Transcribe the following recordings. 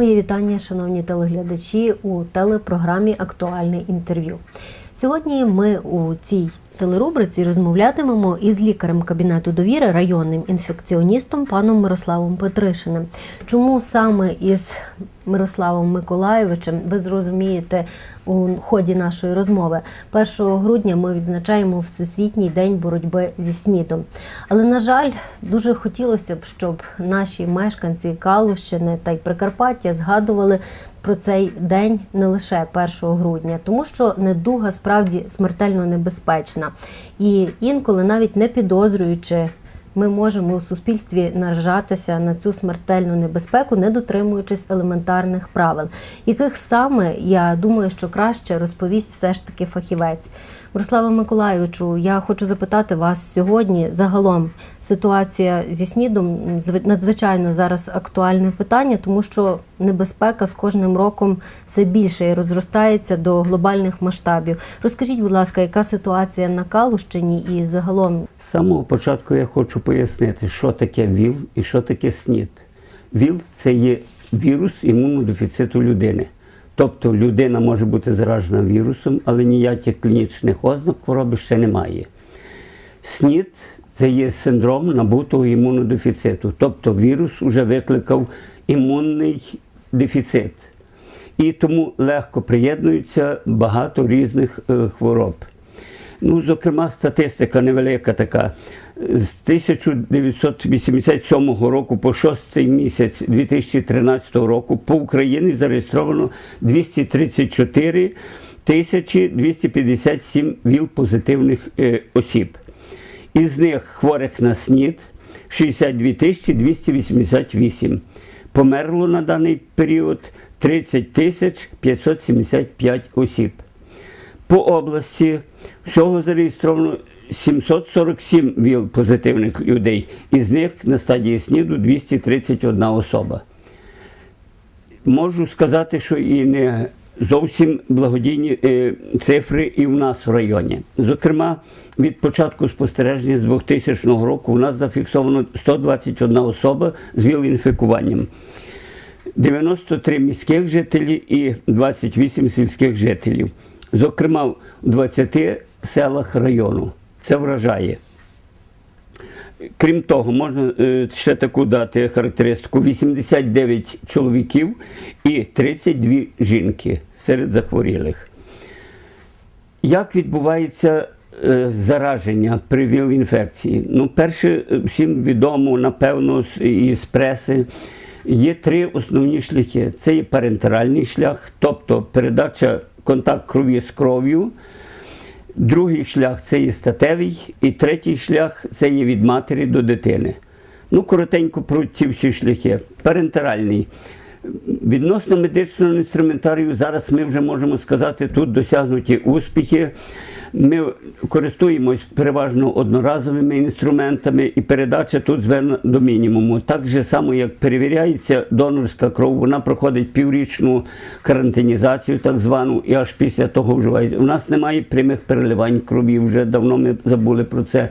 Мої вітання, шановні телеглядачі, у телепрограмі Актуальне інтерв'ю. Сьогодні ми у цій телерубриці розмовлятимемо із лікарем кабінету довіри, районним інфекціоністом паном Мирославом Петришиним. Чому саме із Мирославом Миколайовичем ви зрозумієте у ході нашої розмови? 1 грудня ми відзначаємо Всесвітній день боротьби зі СНІДом. Але на жаль, дуже хотілося б, щоб наші мешканці Калущини та й Прикарпаття згадували про цей день не лише 1 грудня, тому що недуга справді смертельно небезпечна. І інколи, навіть не підозрюючи, ми можемо у суспільстві наражатися на цю смертельну небезпеку, не дотримуючись елементарних правил, яких саме я думаю, що краще розповість все ж таки фахівець. Мирослава Миколайовичу, я хочу запитати вас сьогодні. Загалом ситуація зі снідом зв- надзвичайно зараз актуальне питання, тому що небезпека з кожним роком все більше і розростається до глобальних масштабів. Розкажіть, будь ласка, яка ситуація на Калущині і загалом З самого початку я хочу пояснити, що таке ВІЛ і що таке СНІД. ВІЛ це є вірус імунодефіциту людини. Тобто людина може бути заражена вірусом, але ніяких клінічних ознак хвороби ще немає. СНІД це є синдром набутого імунодефіциту, тобто вірус вже викликав імунний дефіцит. І тому легко приєднуються багато різних е, хвороб. Ну, зокрема, статистика невелика така. З 1987 року по 6 місяць 2013 року по Україні зареєстровано 234 тисячі 257 ВІЛ-позитивних е, осіб. Із них хворих на СНІД 62 тисячі 288. Померло на даний період 30 тисяч 575 осіб. По області всього зареєстровано 747 ВІЛ позитивних людей, із них на стадії СНІДу 231 особа. Можу сказати, що і не зовсім благодійні е, цифри і в нас в районі. Зокрема, від початку спостереження з 2000 року у нас зафіксовано 121 особа з ВІЛ-інфікуванням. 93 міських жителі і 28 сільських жителів. Зокрема, в 20 селах району. Це вражає. Крім того, можна е, ще таку дати характеристику: 89 чоловіків і 32 жінки серед захворілих. Як відбувається е, зараження при ВІЛ-інфекції? Ну, перше, е, всім відомо, напевно, із преси. Є три основні шляхи: це є парентеральний шлях, тобто передача контакт крові з кров'ю. Другий шлях це є статевий, і третій шлях це є від матері до дитини. Ну, коротенько про ці всі шляхи. Парентеральний. Відносно медичного інструментарію, зараз ми вже можемо сказати, тут досягнуті успіхи. Ми користуємось переважно одноразовими інструментами, і передача тут зведена до мінімуму. Так же само, як перевіряється донорська кров, вона проходить піврічну карантинізацію, так звану, і аж після того вживають. У нас немає прямих переливань крові, вже давно ми забули про це.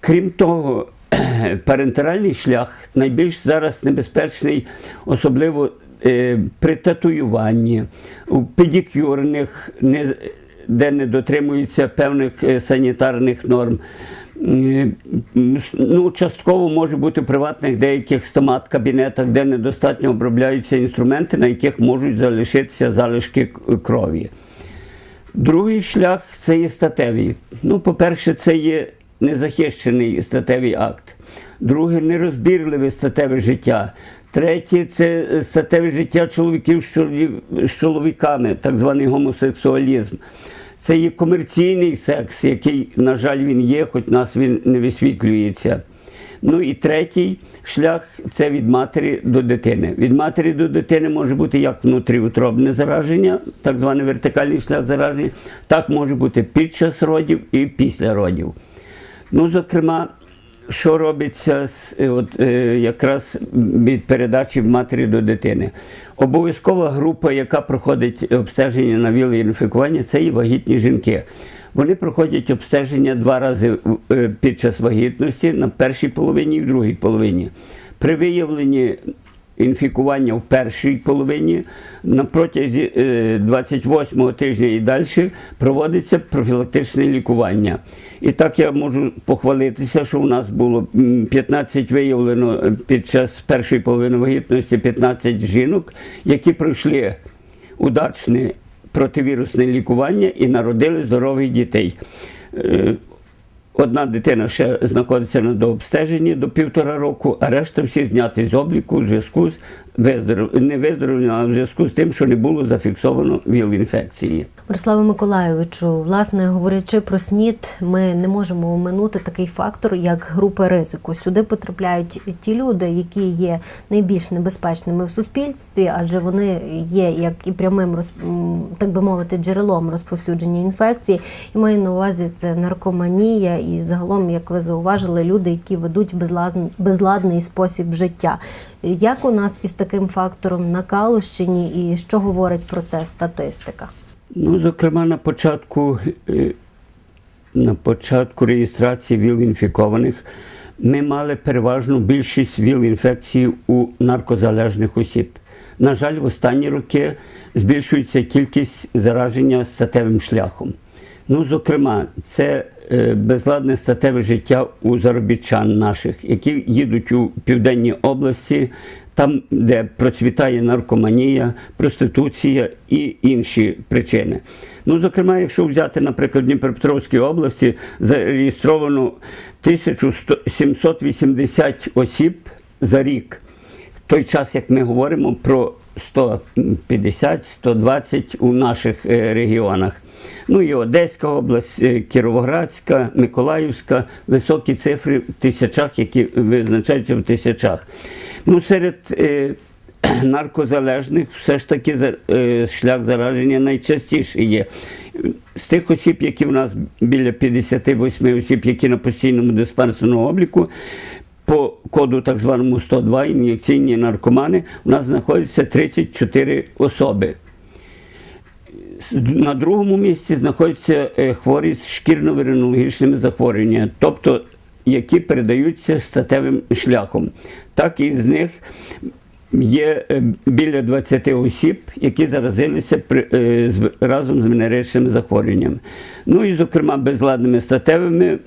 Крім того, парентеральний шлях найбільш зараз небезпечний, особливо е, при татуюванні, у педикюрних, де не дотримуються певних е, санітарних норм. Е, Ну, частково може бути в приватних деяких стомат-кабінетах, де недостатньо обробляються інструменти, на яких можуть залишитися залишки крові. Другий шлях це є статевий. Ну, по-перше, це є незахищений статевий акт. Друге нерозбірливе статеве життя. Третє це статеве життя чоловіків з чоловіками, так званий гомосексуалізм. Це є комерційний секс, який, на жаль, він є, хоч нас він не висвітлюється. Ну і третій шлях це від матері до дитини. Від матері до дитини може бути як внутріутробне зараження, так званий вертикальний шлях зараження, так може бути під час родів і після родів. Ну, зокрема, що робиться з, е, от, е, якраз від передачі матері до дитини? Обов'язкова група, яка проходить обстеження на віл-інфікування, це і вагітні жінки. Вони проходять обстеження два рази е, під час вагітності на першій половині і в другій половині. При виявленні інфікування в першій половині. На протязі е, 28-го тижня і далі проводиться профілактичне лікування. І так я можу похвалитися, що у нас було 15 виявлено е, під час першої половини вагітності 15 жінок, які пройшли удачне противірусне лікування і народили здорових дітей. Одна дитина ще знаходиться на дообстеженні до півтора року, а решта всі зняті з обліку у зв'язку з виздоров... не виздоровленням, а в зв'язку з тим, що не було зафіксовано ВІЛ-інфекції. Мирославе Миколайовичу, власне, говорячи про СНІД, ми не можемо оминути такий фактор, як групи ризику. Сюди потрапляють ті люди, які є найбільш небезпечними в суспільстві, адже вони є як і прямим так би мовити, джерелом розповсюдження інфекції. І маю на увазі це наркоманія, і загалом, як ви зауважили, люди, які ведуть безладний, безладний спосіб життя. Як у нас із таким фактором на Калущині, і що говорить про це статистика? Ну, зокрема, на початку, е, на початку реєстрації ВІЛ-інфікованих ми мали переважну більшість ВІЛ-інфекцій у наркозалежних осіб. На жаль, в останні роки збільшується кількість зараження статевим шляхом. Ну, зокрема, це безладне статеве життя у заробітчан наших, які їдуть у південні області, там, де процвітає наркоманія, проституція і інші причини. Ну, зокрема, якщо взяти, наприклад, в Дніпропетровській області зареєстровано 1780 осіб за рік. В той час, як ми говоримо про 150-120 у наших е, регіонах. Ну і Одеська область, е, Кіровоградська, Миколаївська, високі цифри в тисячах, які визначаються в тисячах. Ну, серед е, наркозалежних все ж таки е, шлях зараження найчастіший є. З тих осіб, які в нас біля 58 осіб, які на постійному диспансерному обліку, по коду так званому 102 ін'єкційні наркомани, у нас знаходяться 34 особи. На другому місці знаходяться е, хворі з шкірно-віринологічними захворюваннями, тобто які передаються статевим шляхом. Так і з них є е, біля 20 осіб, які заразилися при- е, разом з венеричними захворюваннями. Ну і, зокрема, безладними статевими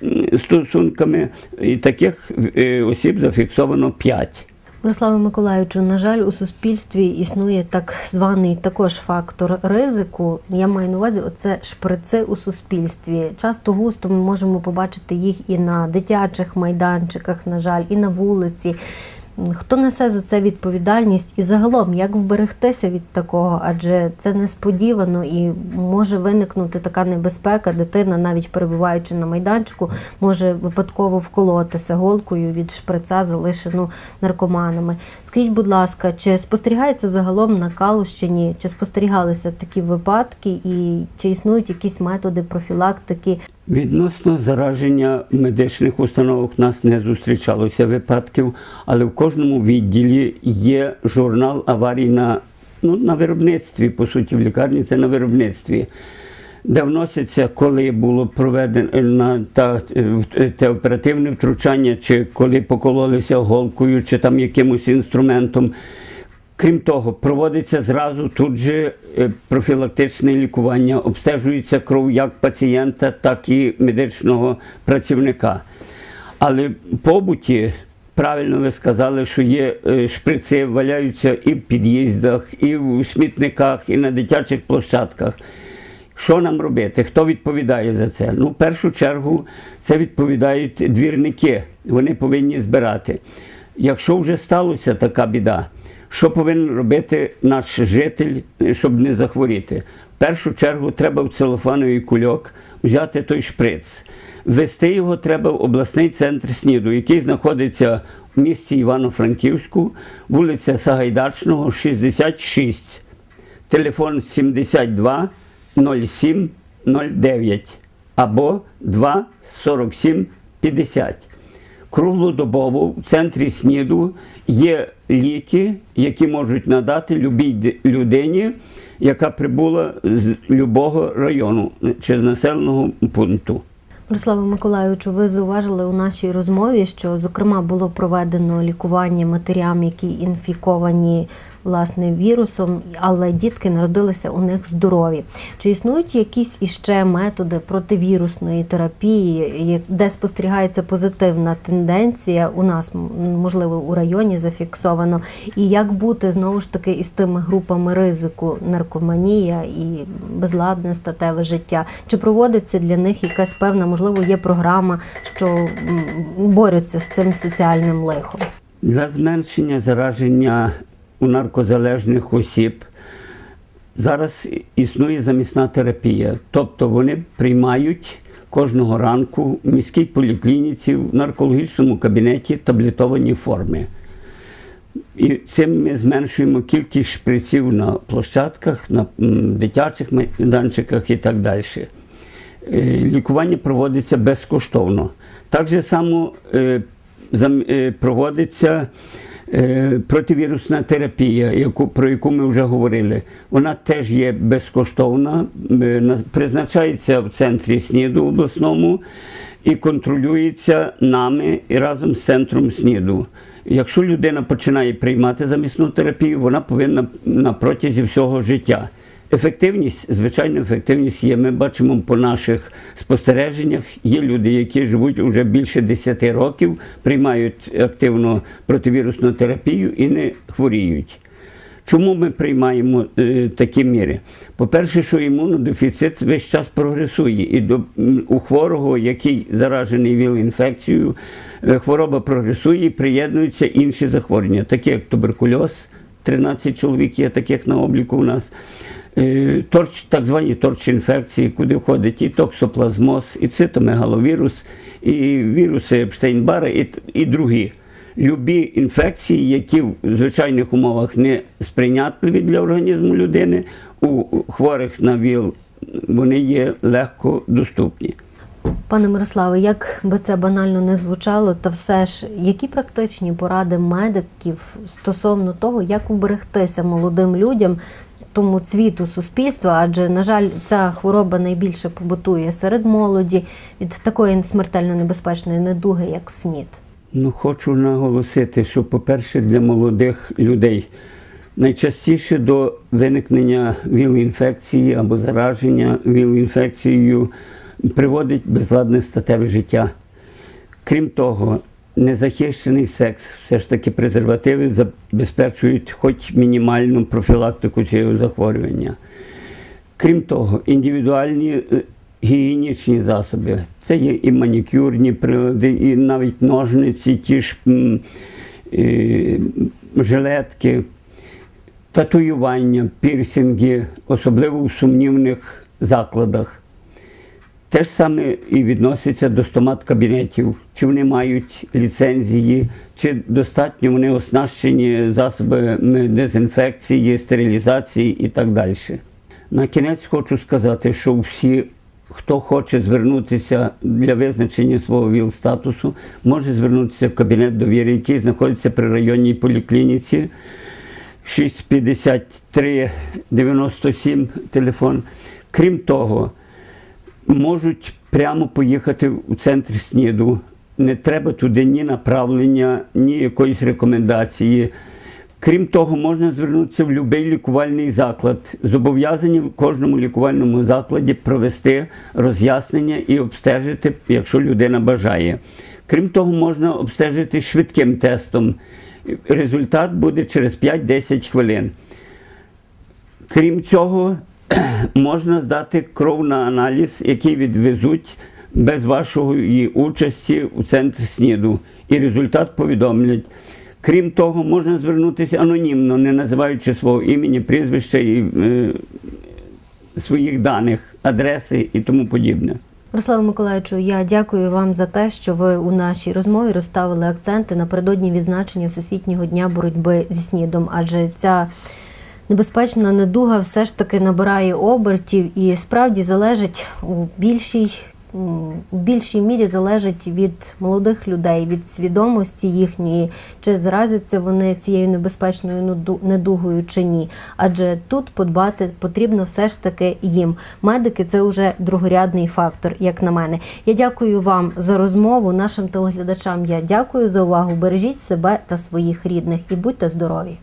стосунками, і таких е, осіб зафіксовано 5. Мирославе Миколаївичу, на жаль, у суспільстві існує так званий також фактор ризику. Я маю на увазі оце шприци у суспільстві. Часто густо ми можемо побачити їх і на дитячих майданчиках, на жаль, і на вулиці. Хто несе за це відповідальність і загалом як вберегтися від такого? Адже це несподівано і може виникнути така небезпека. Дитина, навіть перебуваючи на майданчику, може випадково вколотися голкою від шприца, залишену наркоманами. Скажіть, будь ласка, чи спостерігається загалом на Калущині, чи спостерігалися такі випадки, і чи існують якісь методи профілактики? Відносно зараження медичних установах у нас не зустрічалося випадків, але в кожному відділі є журнал аварій на, ну, на виробництві, по суті, в лікарні це на виробництві. Де вноситься, коли було проведено та, е, те оперативне втручання, чи коли покололися голкою, чи там якимось інструментом. Крім того, проводиться зразу тут же е, профілактичне лікування, обстежується кров як пацієнта, так і медичного працівника. Але побуті, правильно ви сказали, що є е, шприци, валяються і в під'їздах, і в смітниках, і на дитячих площадках. Що нам робити? Хто відповідає за це? Ну, в першу чергу, це відповідають двірники. Вони повинні збирати. Якщо вже сталося така біда, що повинен робити наш житель, щоб не захворіти? В першу чергу треба в целофановий кульок взяти той шприц. Ввести його треба в обласний центр СНІДу, який знаходиться в місті Івано-Франківську, вулиця Сагайдачного, 66. Телефон 72 07 09 або 2 47 50. Круглодобово в центрі СНІДу є ліки, які можуть надати любій людині, яка прибула з любого району чи з населеного пункту. Руславе Миколайовичу, ви зауважили у нашій розмові, що зокрема було проведено лікування матерям, які інфіковані власне вірусом, але дітки народилися у них здорові. Чи існують якісь іще методи противірусної терапії, де спостерігається позитивна тенденція у нас, можливо, у районі зафіксовано? І як бути знову ж таки із тими групами ризику наркоманія і безладне статеве життя? Чи проводиться для них якась певна, можливо, є програма, що м, борються з цим соціальним лихом? Для зменшення зараження у наркозалежних осіб зараз існує замісна терапія. Тобто вони приймають кожного ранку в міській поліклініці в наркологічному кабінеті таблетовані форми. І цим ми зменшуємо кількість шприців на площадках, на дитячих майданчиках і так далі. Е, Лікування проводиться безкоштовно. Так же само е, е, проводиться противірусна терапія, про яку ми вже говорили. Вона теж є безкоштовна, призначається в центрі СНІДу обласному і контролюється нами і разом з центром СНІДу. Якщо людина починає приймати замісну терапію, вона повинна на протязі всього життя. Ефективність, звичайно, ефективність є. Ми бачимо по наших спостереженнях. Є люди, які живуть уже більше 10 років, приймають активно противірусну терапію і не хворіють. Чому ми приймаємо е, такі міри? По-перше, що імунодефіцит весь час прогресує, і до, у хворого, який заражений ВІЛ-інфекцією, е, хвороба прогресує і приєднуються інші захворювання, такі як туберкульоз, 13 чоловік є таких на обліку у нас. Е, Торч, так звані торч-інфекції, куди входить і токсоплазмоз, і цитомегаловірус, і віруси Епштейн-Бара, і, і другі. Любі інфекції, які в звичайних умовах не сприйнятливі для організму людини, у хворих на ВІЛ вони є легко доступні. Пане Мирославе, як би це банально не звучало, та все ж які практичні поради медиків стосовно того, як уберегтися молодим людям, тому цвіту суспільства, адже, на жаль, ця хвороба найбільше побутує серед молоді від такої смертельно небезпечної недуги, як СНІД. Ну, хочу наголосити, що, по-перше, для молодих людей найчастіше до виникнення ВІЛ-інфекції або зараження ВІЛ-інфекцією приводить безладне статеве життя. Крім того, незахищений секс, все ж таки презервативи забезпечують хоч мінімальну профілактику цього захворювання. Крім того, індивідуальні е, гігієнічні засоби. Це є і манікюрні прилади, і навіть ножниці, ті ж м, е, жилетки, татуювання, пірсинги, особливо в сумнівних закладах. Те ж саме і відноситься до стомат-кабінетів, чи вони мають ліцензії, чи достатньо вони оснащені засобами дезінфекції, стерилізації і так далі. На кінець хочу сказати, що всі, хто хоче звернутися для визначення свого ВІЛ-статусу, може звернутися в кабінет довіри, який знаходиться при районній поліклініці. 653 97 телефон. Крім того, можуть прямо поїхати у центр СНІДу. Не треба туди ні направлення, ні якоїсь рекомендації. Крім того, можна звернутися в будь-який лікувальний заклад. Зобов'язані в кожному лікувальному закладі провести роз'яснення і обстежити, якщо людина бажає. Крім того, можна обстежити швидким тестом. Результат буде через 5-10 хвилин. Крім цього, можна здати кров на аналіз, який відвезуть без вашої участі у центр СНІДу, і результат повідомлять. Крім того, можна звернутися анонімно, не називаючи свого імені, прізвища і е, своїх даних, адреси і тому подібне. Руславе Миколаївичу, я дякую вам за те, що ви у нашій розмові розставили акценти напередодні відзначення Всесвітнього дня боротьби зі снідом, адже ця небезпечна недуга все ж таки набирає обертів і справді залежить у більшій в більшій мірі залежить від молодих людей, від свідомості їхньої, чи заразяться вони цією небезпечною недугою чи ні. Адже тут подбати потрібно все ж таки їм. Медики це вже другорядний фактор, як на мене. Я дякую вам за розмову. Нашим телеглядачам я дякую за увагу. Бережіть себе та своїх рідних і будьте здорові.